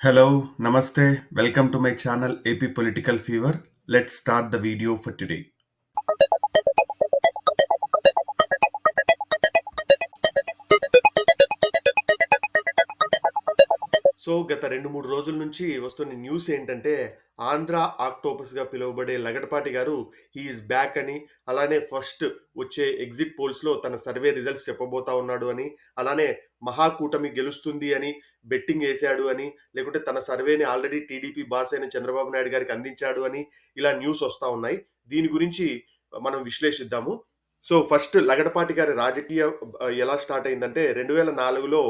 Hello నమస్తే welcome to my channel AP political fever let start the video for today so గత రెండు మూడు రోజుల నుంచి వస్తున్న న్యూస్ ఏంటంటే ఆంధ్ర ఆక్టోపస్గా పిలువబడే లగడపాటి గారు ఈజ్ బ్యాక్ అని అలానే ఫస్ట్ వచ్చే ఎగ్జిట్ పోల్స్లో తన సర్వే రిజల్ట్స్ చెప్పబోతా ఉన్నాడు అని అలానే మహాకూటమి గెలుస్తుంది అని బెట్టింగ్ వేశాడు అని లేకుంటే తన సర్వేని ఆల్రెడీ టీడీపీ బాస్ అయిన చంద్రబాబు నాయుడు గారికి అందించాడు అని ఇలా న్యూస్ వస్తూ ఉన్నాయి. దీని గురించి మనం విశ్లేషిద్దాము. సో ఫస్ట్ లగడపాటి గారి రాజకీయ ఎలా స్టార్ట్ అయిందంటే రెండు వేల నాలుగులో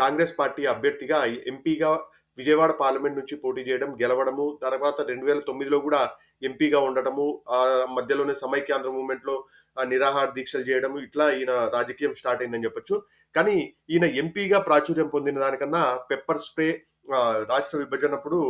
కాంగ్రెస్ పార్టీ అభ్యర్థిగా ఎంపీగా విజయవాడ పార్లమెంట్ నుంచి పోటీ చేయడం గెలవడము తర్వాత రెండు వేల తొమ్మిదిలో కూడా ఎంపీగా ఉండటము ఆ మధ్యలోనే సమైక్యాంధ్ర మూమెంట్లో నిరాహార దీక్షలు చేయడము ఇట్లా ఈయన రాజకీయం స్టార్ట్ అయిందని చెప్పొచ్చు. కానీ ఈయన ఎంపీగా ప్రాచుర్యం పొందిన దానికన్నా పెప్పర్ స్ప్రే రాష్ట్ర విభజనప్పుడు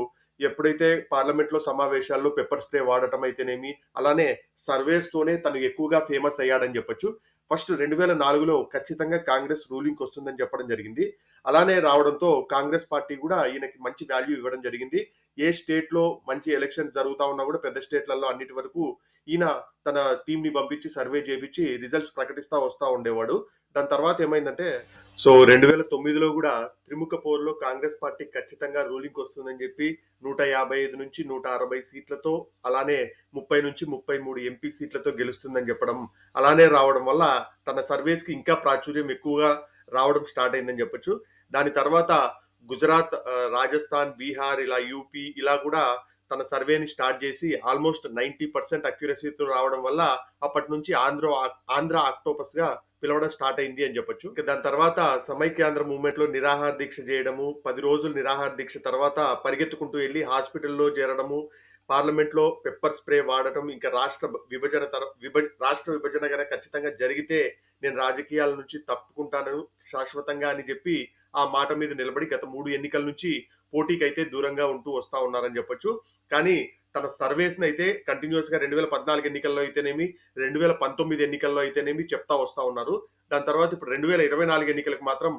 ఎప్పుడైతే పార్లమెంట్లో సమావేశాల్లో పెప్పర్ స్ప్రే వాడటం అయితేనేమి అలానే సర్వేస్తోనే తను ఎక్కువగా ఫేమస్ అయ్యాడని చెప్పొచ్చు. ఫస్ట్ రెండు వేల నాలుగులో ఖచ్చితంగా కాంగ్రెస్ రూలింగ్కి వస్తుందని చెప్పడం జరిగింది. అలానే రావడంతో కాంగ్రెస్ పార్టీ కూడా ఈయనకి మంచి వాల్యూ ఇవ్వడం జరిగింది. ఏ స్టేట్లో మంచి ఎలక్షన్ జరుగుతూ ఉన్నా కూడా పెద్ద స్టేట్లలో అన్నిటి వరకు ఈయన తన టీంని పంపించి సర్వే చేపించి రిజల్ట్స్ ప్రకటిస్తూ వస్తూ ఉండేవాడు. దాని తర్వాత ఏమైందంటే సో రెండు వేల తొమ్మిదిలో కూడా త్రిముఖ పోరులో కాంగ్రెస్ పార్టీ ఖచ్చితంగా రూలింగ్కి వస్తుందని చెప్పి నూట యాభై ఐదు నుంచి నూట అరవై సీట్లతో అలానే ముప్పై నుంచి ముప్పై మూడు ఎంపీ సీట్లతో గెలుస్తుందని చెప్పడం అలానే రావడం వల్ల తన సర్వేస్కి ఇంకా ప్రాచుర్యం ఎక్కువగా రావడం స్టార్ట్ అయిందని చెప్పొచ్చు. దాని తర్వాత గుజరాత్ రాజస్థాన్ బీహార్ ఇలా యూపీ ఇలా కూడా తన సర్వేని స్టార్ట్ చేసి ఆల్మోస్ట్ నైంటీ పర్సెంట్ అక్యురసీతో రావడం వల్ల అప్పటి నుంచి ఆంధ్ర ఆంధ్ర ఆక్టోపస్గా పిలవడం స్టార్ట్ అయింది అని చెప్పొచ్చు. దాని తర్వాత సమైక్యాంధ్ర మూవ్మెంట్లో నిరాహార దీక్ష చేయడము పది రోజులు నిరాహార దీక్ష తర్వాత పరిగెత్తుకుంటూ వెళ్ళి హాస్పిటల్లో చేరడము పార్లమెంట్లో పెప్పర్ స్ప్రే వాడటం ఇంకా రాష్ట్ర విభజన తర విభ రాష్ట్ర విభజన కనుక ఖచ్చితంగా జరిగితే నేను రాజకీయాల నుంచి తప్పుకుంటాను శాశ్వతంగా అని చెప్పి ఆ మాట మీద నిలబడి గత మూడు ఎన్నికల నుంచి పోటీకి అయితే దూరంగా ఉంటూ వస్తూ ఉన్నారని చెప్పొచ్చు. కానీ తన సర్వేస్ని అయితే కంటిన్యూస్గా రెండు వేల పద్నాలుగు ఎన్నికల్లో అయితేనేమి రెండు వేల పంతొమ్మిది ఎన్నికల్లో అయితేనేమి చెప్తా వస్తూ ఉన్నారు. దాని తర్వాత ఇప్పుడు రెండు వేల ఇరవై నాలుగు ఎన్నికలకు మాత్రం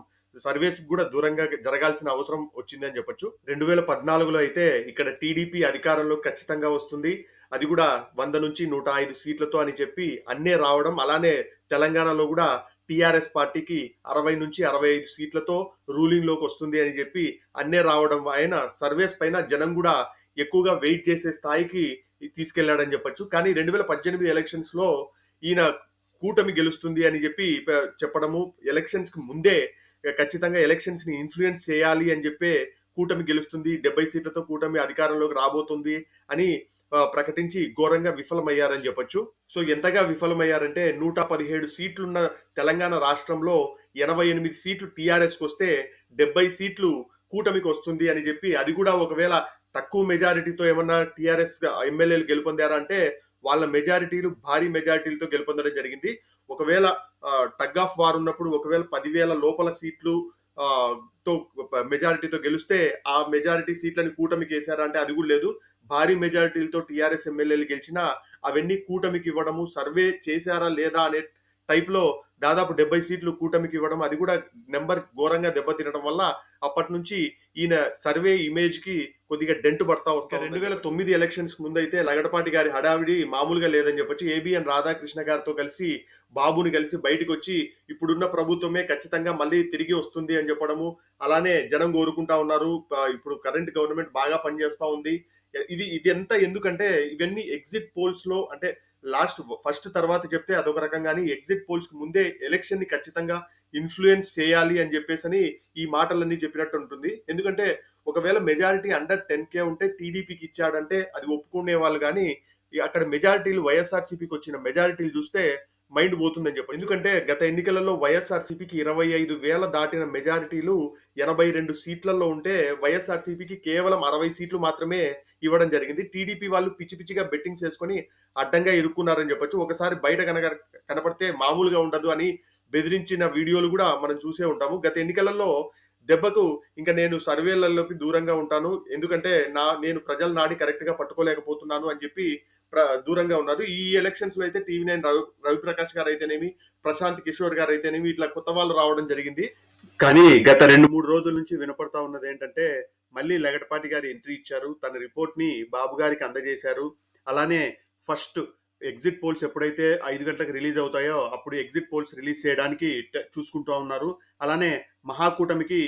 సర్వేస్ కూడా దూరంగా జరగాల్సిన అవసరం వచ్చిందని చెప్పొచ్చు. రెండు వేల పద్నాలుగులో అయితే ఇక్కడ టీడీపీ అధికారంలో ఖచ్చితంగా వస్తుంది. అది కూడా వంద నుంచి నూట ఐదు సీట్లతో అని చెప్పి అన్నే రావడం అలానే తెలంగాణలో కూడా టీఆర్ఎస్ పార్టీకి అరవై నుంచి అరవై ఐదు సీట్లతో రూలింగ్లోకి వస్తుంది అని చెప్పి అన్నే రావడం ఆయన సర్వేస్ పైన జనం కూడా ఎక్కువగా వెయిట్ చేసే స్థాయికి తీసుకెళ్ళాడని చెప్పొచ్చు. కానీ రెండు వేల పద్దెనిమిది ఎలక్షన్స్లో ఈయన కూటమి గెలుస్తుంది అని చెప్పి చెప్పడము ఎలక్షన్స్కి ముందే ఖచ్చితంగా ఎలక్షన్స్ని ఇన్ఫ్లుయెన్స్ చేయాలి అని చెప్పే కూటమి గెలుస్తుంది డెబ్బై సీట్లతో కూటమి అధికారంలోకి రాబోతుంది అని ప్రకటించి ఘోరంగా విఫలమయ్యారని చెప్పొచ్చు. సో ఎంతగా విఫలమయ్యారంటే నూట పదిహేడు సీట్లున్న తెలంగాణ రాష్ట్రంలో ఎనభై ఎనిమిది సీట్లు టీఆర్ఎస్కి వస్తే డెబ్బై సీట్లు కూటమికి వస్తుంది అని చెప్పి అది కూడా ఒకవేళ తక్కువ మెజారిటీతో ఏమన్నా టీఆర్ఎస్ ఎమ్మెల్యేలు గెలుపొందారా అంటే వాళ్ళ మెజారిటీలు భారీ మెజారిటీలతో గెలుపొందడం జరిగింది. ఒకవేళ టగ్ ఆఫ్ వార్ ఉన్నప్పుడు ఒకవేళ పదివేల లోపల సీట్లు తో మెజారిటీతో గెలిస్తే ఆ మెజారిటీ సీట్లని కూటమికి వేశారా అంటే అది కూడా లేదు. భారీ మెజారిటీలతో టీఆర్ఎస్ ఎమ్మెల్యేలు గెలిచినా అవన్నీ కూటమికి ఇవ్వడము సర్వే చేశారా లేదా అనే టైప్లో దాదాపు డెబ్బై సీట్లు కూటమికి ఇవ్వడం అది కూడా నెంబర్ ఘోరంగా దెబ్బతినడం వల్ల అప్పటి నుంచి ఈయన సర్వే ఇమేజ్కి కొద్దిగా డెంట్ పడతా వస్తాయి రెండు వేల తొమ్మిది ఎలక్షన్స్ ముందైతే లగడపాటి గారి హడావిడి మామూలుగా లేదని చెప్పొచ్చు. ఏబిఎన్ రాధాకృష్ణ గారితో కలిసి బాబుని కలిసి బయటకు వచ్చి ఇప్పుడున్న ప్రభుత్వమే ఖచ్చితంగా మళ్ళీ తిరిగి వస్తుంది అని చెప్పడము అలానే జనం కోరుకుంటా ఉన్నారు. ఇప్పుడు కరెంట్ గవర్నమెంట్ బాగా పనిచేస్తా ఉంది. ఇది ఇది ఎంత ఎందుకంటే ఇవన్నీ ఎగ్జిట్ పోల్స్లో అంటే లాస్ట్ ఫస్ట్ తర్వాత చెప్తే అదొక రకంగా ఎగ్జిట్ పోల్స్కు ముందే ఎలక్షన్ని ఖచ్చితంగా ఇన్ఫ్లుయెన్స్ చేయాలి అని చెప్పేసి అని ఈ మాటలన్నీ చెప్పినట్టు ఉంటుంది. ఎందుకంటే ఒకవేళ మెజారిటీ అండర్ టెన్ కే ఉంటే టీడీపీకి ఇచ్చాడంటే అది ఒప్పుకునే వాళ్ళు కానీ అక్కడ మెజారిటీలు వైఎస్ఆర్సీపీకి వచ్చిన మెజారిటీలు చూస్తే మైండ్ పోతుందని చెప్పి ఎందుకంటే గత ఎన్నికలలో వైఎస్ఆర్సీపీకి ఇరవై ఐదు వేల దాటిన మెజారిటీలు ఎనభై రెండు సీట్లలో ఉంటే వైఎస్ఆర్సీపీకి కేవలం అరవై సీట్లు మాత్రమే ఇవ్వడం జరిగింది. టీడీపీ వాళ్ళు పిచ్చి పిచ్చిగా బెట్టింగ్స్ వేసుకొని అడ్డంగా ఇరుక్కున్నారని చెప్పొచ్చు. ఒకసారి బయట కనుక కనపడితే మామూలుగా ఉండదు అని బెదిరించిన వీడియోలు కూడా మనం చూసే ఉంటాము. గత ఎన్నికలలో దెబ్బకు ఇంకా నేను సర్వేలలోకి దూరంగా ఉంటాను. ఎందుకంటే నా నేను ప్రజల నాడి కరెక్ట్గా పట్టుకోలేకపోతున్నాను అని చెప్పి దూరంగా ఉన్నారు. ఈ ఎలక్షన్స్లో అయితే టీవీ నైన్ రవి రవిప్రకాష్ గారు అయితేనేమి ప్రశాంత్ కిషోర్ గారు అయితేనేమి ఇట్లా కొత్త వాళ్ళు రావడం జరిగింది. కానీ గత రెండు మూడు రోజుల నుంచి వినపడతా ఉన్నది ఏంటంటే మళ్ళీ లగటపాటి గారు ఎంట్రీ ఇచ్చారు. తన రిపోర్ట్ని బాబు గారికి అందజేశారు. అలానే ఫస్ట్ ఎగ్జిట్ పోల్స్ ఎప్పుడైతే ఐదు గంటలకు రిలీజ్ అవుతాయో అప్పుడు ఎగ్జిట్ పోల్స్ రిలీజ్ చేయడానికి చూసుకుంటూ ఉన్నారు. అలానే మహాకూటమికి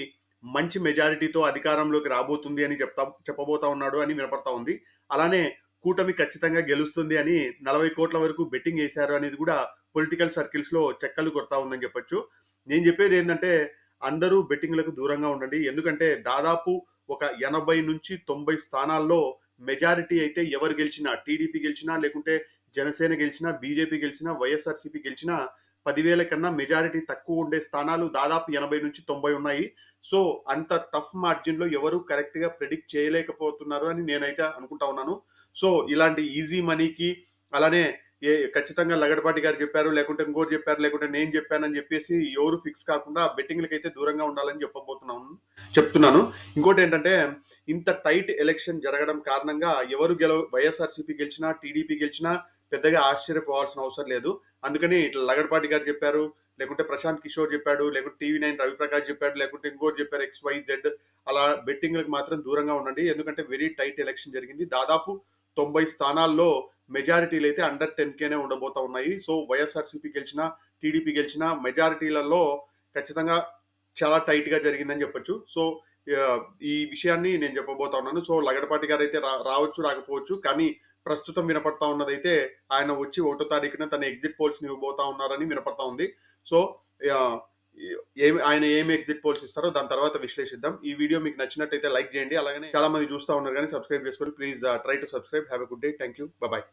మంచి మెజారిటీతో అధికారంలోకి రాబోతుంది అని చెప్తా చెప్పబోతా ఉన్నాడు అని వినపడతా ఉంది. అలానే కూటమి ఖచ్చితంగా గెలుస్తుంది అని నలభై కోట్ల వరకు బెట్టింగ్ వేశారు అనేది కూడా పొలిటికల్ సర్కిల్స్లో చెక్కలు కొడతా ఉందని చెప్పొచ్చు. నేను చెప్పేది ఏంటంటే అందరూ బెట్టింగ్లకు దూరంగా ఉండండి. ఎందుకంటే దాదాపు ఒక ఎనభై నుంచి తొంభై స్థానాల్లో మెజారిటీ అయితే ఎవరు గెలిచినా టీడీపీ గెలిచినా లేకుంటే జనసేన గెలిచినా బీజేపీ గెలిచినా వైఎస్ఆర్సీపీ గెలిచినా పదివేల కన్నా మెజారిటీ తక్కువ ఉండే స్థానాలు దాదాపు ఎనభై నుంచి తొంభై ఉన్నాయి. సో అంత టఫ్ మార్జిన్లో ఎవరు కరెక్ట్గా ప్రిడిక్ట్ చేయలేకపోతున్నారు అని నేనైతే అనుకుంటా ఉన్నాను. సో ఇలాంటి ఈజీ మనీకి అలానే ఏ ఖచ్చితంగా లగడపాటి గారు చెప్పారు లేకుంటే ఇంకోరు చెప్పారు లేకుంటే నేను చెప్పానని చెప్పేసి ఎవరు ఫిక్స్ కాకుండా బెట్టింగ్లకి అయితే దూరంగా ఉండాలని చెప్పబోతున్నాను చెప్తున్నాను. ఇంకోటి ఏంటంటే ఇంత టైట్ ఎలక్షన్ జరగడం కారణంగా ఎవరు గెలవ వైఎస్ఆర్సీపీ గెలిచినా టీడీపీ గెలిచినా పెద్దగా ఆశ్చర్యపోవాల్సిన అవసరం లేదు. అందుకని ఇట్లా లగడపాటి గారు చెప్పారు లేకుంటే ప్రశాంత్ కిషోర్ చెప్పాడు లేకుంటే టీవీ నైన్ రవిప్రకాష్ చెప్పాడు లేకుంటే ఇంకోటి చెప్పారు ఎక్స్ వై జెడ్ అలా బెట్టింగ్లకు మాత్రం దూరంగా ఉండండి. ఎందుకంటే వెరీ టైట్ ఎలక్షన్ జరిగింది. దాదాపు తొంభై స్థానాల్లో మెజారిటీలు అయితే అండర్ టెన్ కేనే ఉండబోతా ఉన్నాయి. సో వైఎస్ఆర్సీపీ గెలిచిన టీడీపీ గెలిచిన మెజారిటీలలో ఖచ్చితంగా చాలా టైట్గా జరిగిందని చెప్పొచ్చు. సో ఈ విషయాన్ని నేను చెప్పబోతా ఉన్నాను. సో లగడపాటి గారు అయితే రా- రావచ్చు రాకపోవచ్చు. కానీ ప్రస్తుతం వినపడతా ఉన్నదైతే ఆయన వచ్చి ఒకటో తారీఖున తన ఎగ్జిట్ పోల్స్ ఇవ్వబోతా ఉన్నారని వినపడతా ఉంది. సో ఏమి ఆయన ఏమి ఎగ్జిట్ పోల్స్ ఇస్తారో దాని తర్వాత విశ్లేషిద్దాం. ఈ వీడియో మీకు నచ్చినట్టయితే లైక్ చేయండి. అలాగే చాలా మంది చూస్తా ఉన్నారు కానీ సబ్స్క్రైబ్ చేసుకొని please try to subscribe have a good day thank you bye